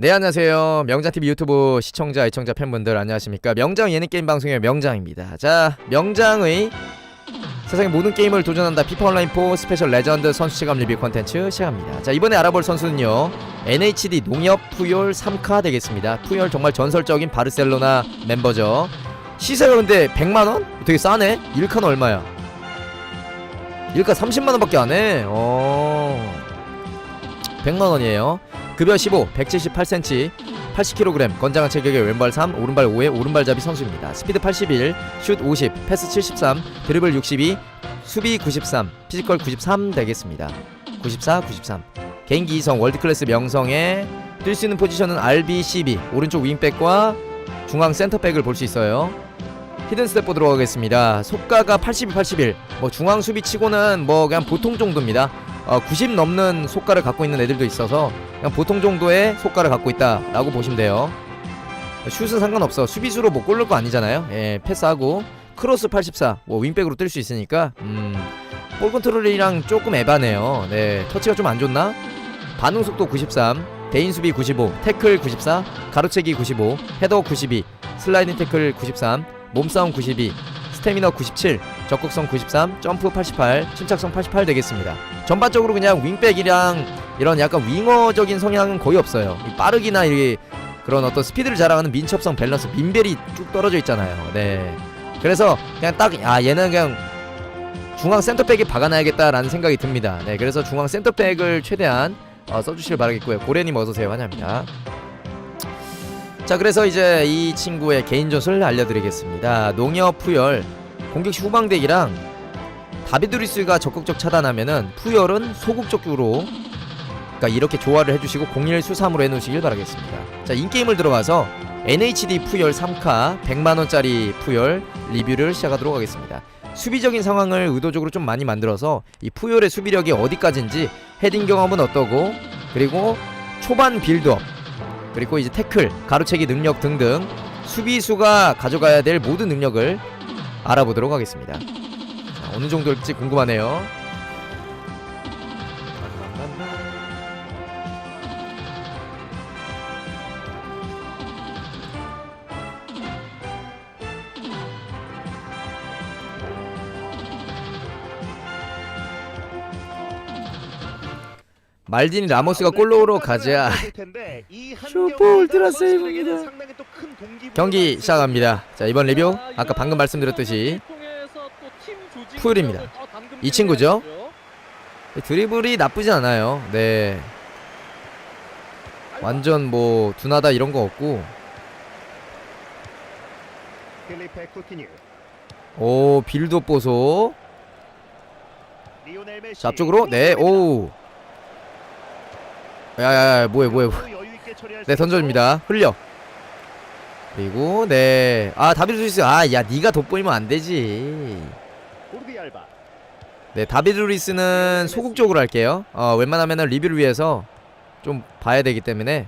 네 안녕하세요. 명장TV 유튜브 시청자 애청자 팬분들 안녕하십니까? 명장 예능게임 방송의 명장입니다. 자 명장의 세상의 모든 게임을 도전한다. 피파 온라인 4 스페셜 레전드 선수 체감 리뷰 컨텐츠 시작합니다. 자 이번에 알아볼 선수는요. NHD 농협 푸열 3카 되겠습니다. 푸열 정말 전설적인 바르셀로나 멤버죠. 시세가 근데 100만원? 되게 싸네. 1카는 얼마야? 1카 30만원밖에 안해. 어... 100만원이에요 급여 15, 178cm, 80kg, 건장한 체격의 왼발 3, 오른발 5에 오른발잡이 선수입니다. 스피드 81, 슛 50, 패스 73, 드리블 62, 수비 93, 피지컬 93 되겠습니다. 94, 93. 개인기 이성 월드클래스 명성에 뛸 수 있는 포지션은 RB, CB, 오른쪽 윙백과 중앙 센터백을 볼 수 있어요. 히든 스텝 보도록 하겠습니다. 속가가 82, 81. 뭐 중앙 수비 치고는 뭐 그냥 보통 정도입니다. 어, 90 넘는 속가를 갖고 있는 애들도 있어서 그냥 보통 정도의 속가를 갖고 있다라고 보시면 돼요. 슛은 상관없어. 수비수로 뭐 골을 거 아니잖아요. 예, 패스하고 크로스 84. 뭐 윙백으로 뛸수 있으니까 음. 볼 컨트롤이랑 조금 에바네요. 네, 터치가 좀 안 좋나? 반응 속도 93, 대인 수비 95, 태클 94, 가로채기 95, 헤더 92, 슬라이딩 태클 93, 몸싸움 92, 스태미너 97, 적극성 93, 점프 88, 침착성 88 되겠습니다. 전반적으로 그냥 윙백이랑 이런 약간 윙어적인 성향은 거의 없어요. 이 빠르기나 이 그런 어떤 스피드를 자랑하는 민첩성 밸런스 민벨이 쭉 떨어져 있잖아요. 네. 그래서 그냥 딱 아 얘는 그냥 중앙 센터백에 박아놔야겠다라는 생각이 듭니다. 네, 그래서 중앙 센터백을 최대한 어, 써주시길 바라겠고요. 고래님 어서 오세요. 환영합니다. 자, 그래서 이제 이 친구의 개인 전술을 알려드리겠습니다. 농협 푸열 공격 시 후방 대기랑 다비드리스가 적극적 차단하면은 푸열은 소극적으로 그러니까 이렇게 조화를 해주시고 01 수삼으로 해놓으시길 바라겠습니다. 자, 인게임을 들어가서 NHD 푸열 3카 100만원짜리 푸열 리뷰를 시작하도록 하겠습니다. 수비적인 상황을 의도적으로 좀 많이 만들어서 이 푸열의 수비력이 어디까지인지 헤딩 경험은 어떠고 그리고 초반 빌드업 그리고 이제 태클, 가로채기 능력 등등 수비수가 가져가야 될 모든 능력을 알아보도록 하겠습니다. 자, 어느 정도일지 궁금하네요. 말디니 라모스가 골로로 가자. 슈퍼 울트라 세이브입니다. 경기 시작합니다. 자 이번 리뷰 아까 방금 말씀드렸듯이 푸일입니다. 이 친구죠? 드리블이 나쁘진 않아요. 네. 완전 뭐 둔하다 이런 거 없고 오 빌드 보소 자 앞쪽으로 네 오 야야야 뭐해 뭐해. 네 던져줍니다. 흘려. 그리고 네아 다비드 루이스. 아야 니가 돋보이면 안 되지. 네 다비드 루이스는 소극적으로 할게요. 어 웬만하면은 리뷰를 위해서 좀 봐야 되기 때문에.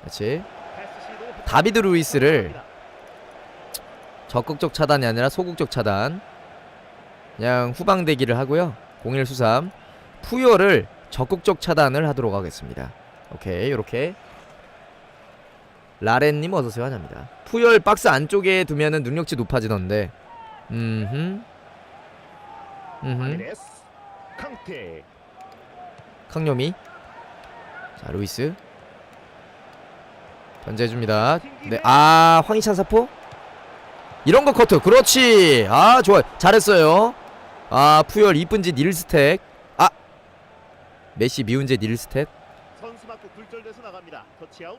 그렇지. 다비드 루이스를 적극적 차단이 아니라 소극적 차단. 그냥 후방 대기를 하고요. 01 수삼. 푸요를 적극적 차단을 하도록 하겠습니다 오케이 요렇게. 라렌님 어서오세요. 환영합니다. 푸열 박스 안쪽에 두면은 능력치 높아지던데. 음흠. 음흠. 강요미. 자 루이스. 견제해줍니다. 네아 황희찬 사포? 이런 거 커트. 그렇지. 아 좋아 잘했어요. 아 푸열 이쁜지 닐스택. 아! 메시 미운제 닐스택 선수 맞고 굴절돼서 나갑니다. 터치아웃.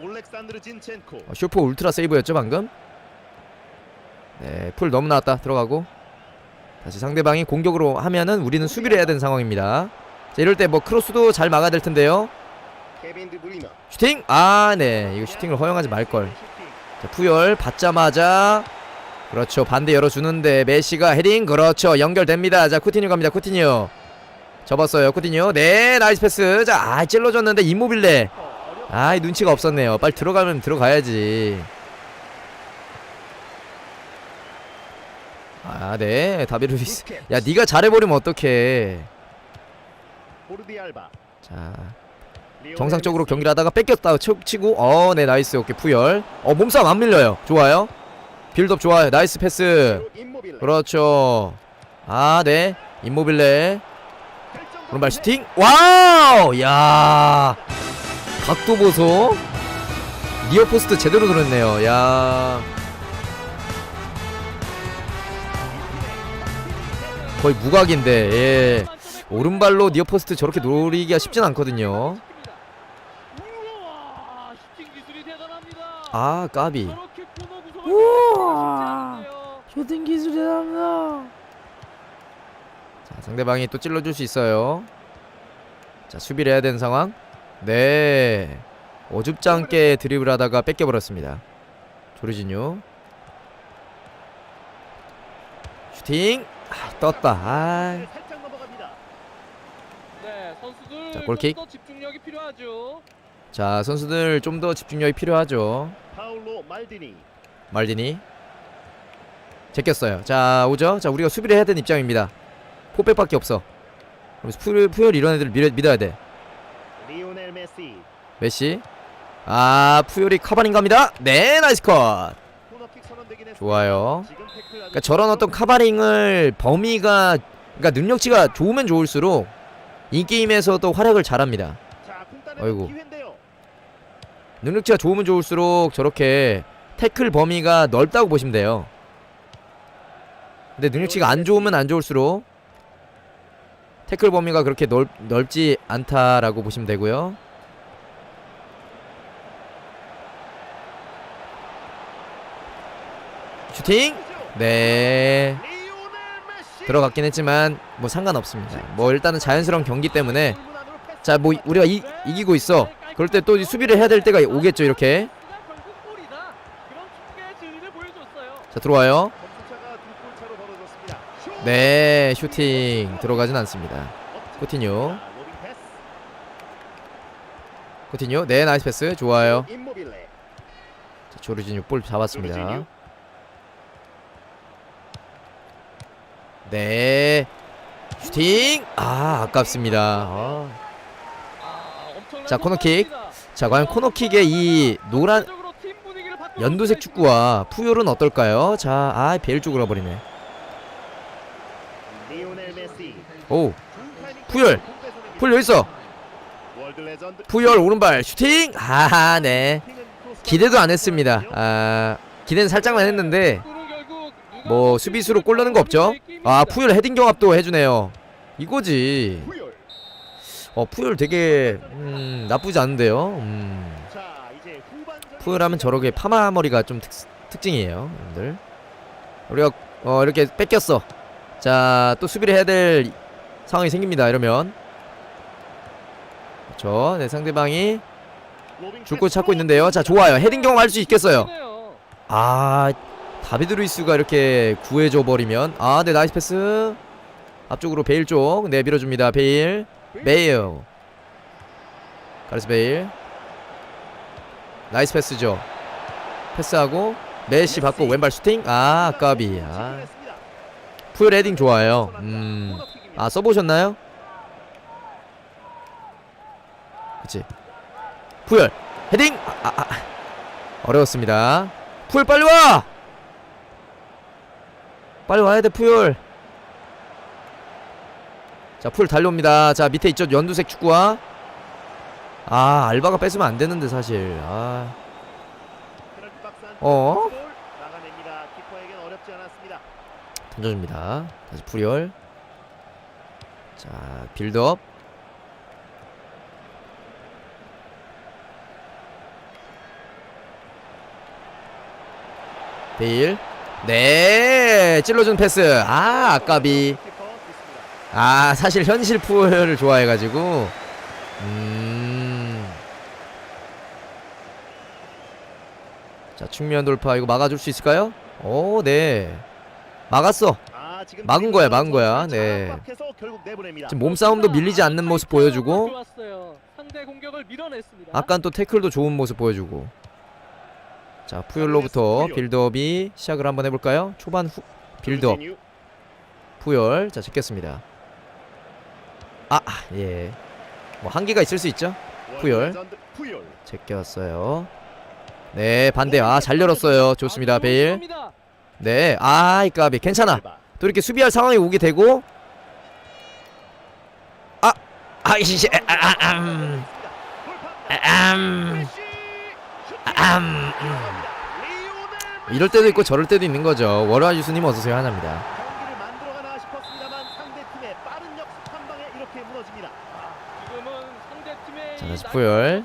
올렉산드르 진첸코. 어, 슈퍼 울트라 세이브였죠 방금? 네 풀 너무 나왔다. 들어가고. 다시 상대방이 공격으로 하면은 우리는 수비를 해야 되는 상황입니다. 자 이럴 때 뭐 크로스도 잘 막아야 될 텐데요. 슈팅? 아 네. 이거 슈팅을 허용하지 말걸. 자 푸열 받자마자. 그렇죠. 반대 열어주는데 메시가 헤딩. 그렇죠. 연결됩니다. 자 쿠티뉴 갑니다. 쿠티뉴 접었어요. 쿠티뉴. 네 나이스 패스. 자 아 찔러줬는데 이모빌레. 아이 눈치가 없었네요. 빨리 들어가면 들어가야지. 아 네 다비루이스. 야 니가 잘해 버리면 어떡해. 보르디 알바. 자 정상적으로 경기를 하다가 뺏겼다 쳐- 치고. 어 네 나이스. 오케이 푸열. 어 몸싸움 안 밀려요. 좋아요. 빌드업 좋아요. 나이스 패스. 그렇죠. 아 네. 임모빌레 오른발 슈팅. 와우! 야. 각도 보소. 리어 포스트 제대로 들었네요. 야. 거의 무각인데 예. 오른발로 니어 포스트 저렇게 노리기가 쉽진 않거든요. 우와, 슈팅 기술이 대단합니다. 상대방이 또 찔러줄 수 있어요. 자 수비를 해야 되는 상황. 네. 어줍지 않게 드리블 하다가 뺏겨버렸습니다. 조르지뉴. 슈팅. 아, 떴다. 아, 살짝 넘어갑니다. 네, 선수들 자, 골킥. 좀더 집중력이 필요하죠. 자 선수들 좀 더 집중력이 필요하죠. 파울로 말디니. 말디니. 제꼈어요. 자 오죠? 자 우리가 수비를 해야 되는 입장입니다 포백밖에 없어. 그래서 푸, 푸열 이런 애들 밀어, 믿어야 돼. 메시. 아 푸열이 카바닝 갑니다. 네 나이스 컷. 좋아요. 그러니까 저런 어떤 카바링을 범위가 그러니까 능력치가 좋으면 좋을수록 이 게임에서도 활약을 잘합니다. 아이고. 능력치가 좋으면 좋을수록 저렇게 태클 범위가 넓다고 보시면 돼요. 근데 능력치가 안 좋으면 안 좋을수록 태클 범위가 그렇게 넓, 넓지 않다라고 보시면 되고요 슈팅 네. 들어갔긴 했지만 뭐 상관없습니다 뭐 일단은 자연스러운 경기 때문에. 자 뭐 우리가 이, 이기고 있어 그럴 때 또 수비를 해야 될 때가 오겠죠 이렇게. 자 들어와요 네 슈팅 들어가진 않습니다 코티뉴. 코티뉴 네 나이스 패스 좋아요. 자, 조르지뉴 볼 잡았습니다. 네 슈팅 아 아깝습니다 아. 아, 자, 코너킥. 자 과연 코너킥의 이 노란 연두색 축구와 푸열은 어떨까요 자아 베일 쪽으로 가버리네 리오넬 메시. 오 푸열. 푸열 여기 있어. 푸열 오른발 슈팅 슈팅은 크로스가 기대도 안 했습니다 아 기대는 살짝만 했는데 뭐더 수비수로 골 넣는 거 없죠 아. 푸열 헤딩 경합도 해주네요 이거지 푸열. 어 푸열 되게 음 나쁘지 않은데요 음 후반전. 푸열 하면 저렇게 파마 머리가 좀 특, 특징이에요 여러분들 우리가 어 이렇게 뺏겼어 자 또 수비를 해야 될 상황이 생깁니다. 이러면 그렇죠. 네 상대방이 로빙 줄곳 패스. 찾고 있는데요. 자 좋아요. 헤딩 경험 할 수 있겠어요. 아 다비드 루이스가 이렇게 구해줘 버리면. 아 네 나이스 패스. 앞쪽으로 베일 쪽 네 밀어줍니다. 베일. 베일. 가르스 베일. 나이스 패스죠. 패스하고 메시 받고 왼발 슈팅. 아 아까비 아. 푸열 헤딩 좋아요. 음 아 써보셨나요? 그치. 푸열. 헤딩! 아, 아, 아. 어려웠습니다. 푸열 빨리 와! 빨리 와야 돼 푸열. 자 푸열 달려옵니다. 자 밑에 있죠 연두색 축구와 아 알바가 뺏으면 안 되는데 사실. 아. 어? 던져줍니다. 다시 푸열 자 빌드업 베일 네 찔러준 패스 아 아까비. 아 사실 현실 푸를 좋아해가지고 음. 자 측면 돌파 이거 막아줄 수 있을까요? 오네 막았어 막은 거야, 막은 거야. 잘 네. 지금 몸싸움도 밀리지 않는 모습 보여주고 좋았어요. 상대 공격을 밀어냈습니다. 아깐 또 태클도 좋은 모습 보여주고 자 푸열로부터 빌드업이 시작을 한번 해볼까요? 초반 후 빌드업. 푸열 자 찍겠습니다 아예뭐 한계가 있을 수 있죠 푸열. 제껴왔어요. 네 반대 아 잘 열었어요. 좋습니다 아, 베일. 좋습니다. 네 아 이 까비 괜찮아. 또 이렇게 수비할 상황이 오게 되고 아 아이씨 아, 아, 아, 음. 아, 음. 아, 음, 음. 이럴 때도 있고 저럴 때도 있는 거죠. 월화 유수님 어서 오세요 하나입니다. 자, 이 다시 푸열.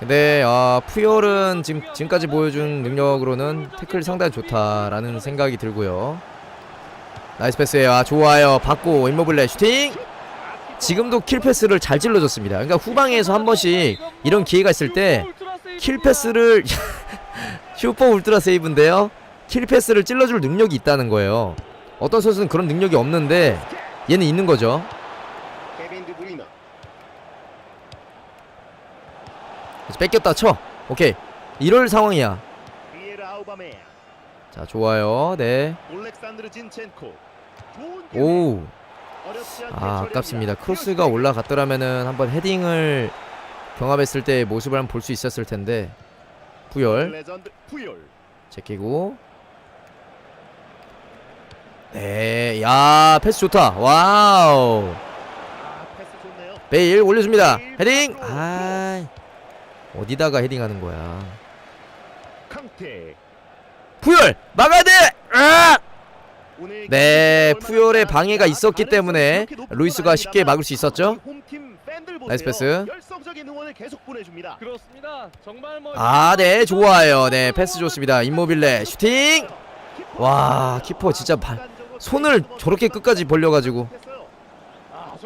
근데 아 푸열은 지금 지금까지 보여준 능력으로는 태클 상당히 좋다라는 생각이 들고요. 나이스 패스예요. 아 좋아요. 받고 임모블레 슈팅. 지금도 킬 패스를 잘 찔러줬습니다. 그러니까 후방에서 한 번씩 이런 기회가 있을 때 킬 패스를 슈퍼 울트라 세이브인데요. 킬 패스를 찔러줄 능력이 있다는 거예요. 어떤 선수는 그런 능력이 없는데 얘는 있는 거죠. 뺏겼다 쳐. 오케이. 이럴 상황이야. 자 좋아요. 네. 오. 아. 아깝습니다. 크로스가 올라갔더라면은 한번 헤딩을 경합했을 때 모습을 한번 볼 수 있었을 텐데. 부열 푸열. 제끼고. 네. 야 패스 좋다. 와우. 아. 베일 올려줍니다. 헤딩. 아 어디다가 헤딩하는 거야. 부열 막아야 돼. 아! 오늘 네, 푸열의 방해가. 있었기 때문에 루이스가 건 쉽게 막을 수 있었죠. 나이스. 패스. 뭐 아, 네, 좋아요. 네, 패스 좋습니다. 임모빌레 슈팅. 와, 키퍼 진짜 발- 손을 저렇게 끝까지 벌려가지고. 아.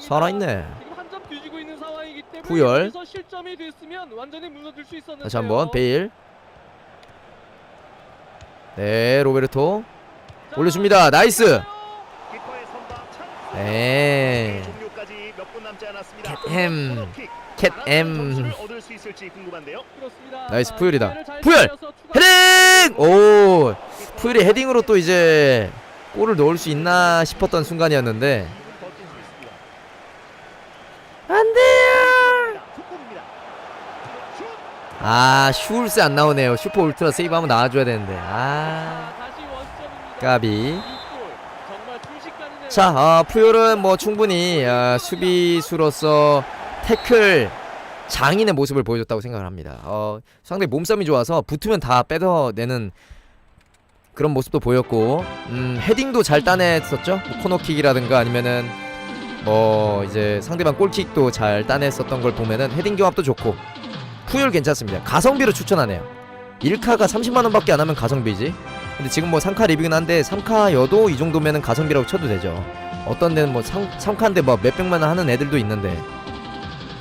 살아있네. 푸열. 다시 한번 베일. 네, 로베르토. 자, 올려줍니다. 나이스. 네. 않았습니다. 캣엠. 나이스, 자, 푸열이다. 푸열! 헤딩! 오, 푸일이 헤딩으로 또 이제 골을 넣을 수 있나 싶었던 순간이었는데. 안 돼요. 아, 슈울스 안 나오네요. 슈퍼 울트라 세이브 한번 나와줘야 되는데. 아. 까비. 자, 어, 푸열은 뭐 충분히 어, 수비수로서 태클 장인의 모습을 보여줬다고 생각을 합니다. 어, 상당히 몸싸움이 좋아서 붙으면 다 뺏어내는 그런 모습도 보였고, 음, 헤딩도 잘 따냈었죠. 뭐 코너킥이라든가 아니면은 뭐 이제 상대방 골킥도 잘 따냈었던 걸 보면은 헤딩 경합도 좋고, 푸열 괜찮습니다. 가성비로 추천하네요. 1카가 30만 원밖에 안 하면 가성비지. 근데 지금 뭐 3카 리뷰긴 한데 3카여도 이 정도면은 가성비라고 쳐도 되죠. 어떤 데는 뭐 3, 3카인데 뭐 몇백만 원 하는 애들도 있는데.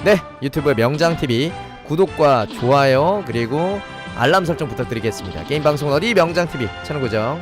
네, 유튜브의 명장TV 구독과 좋아요 그리고 알람 설정 부탁드리겠습니다. 게임 방송 어디 명장TV 채널 고정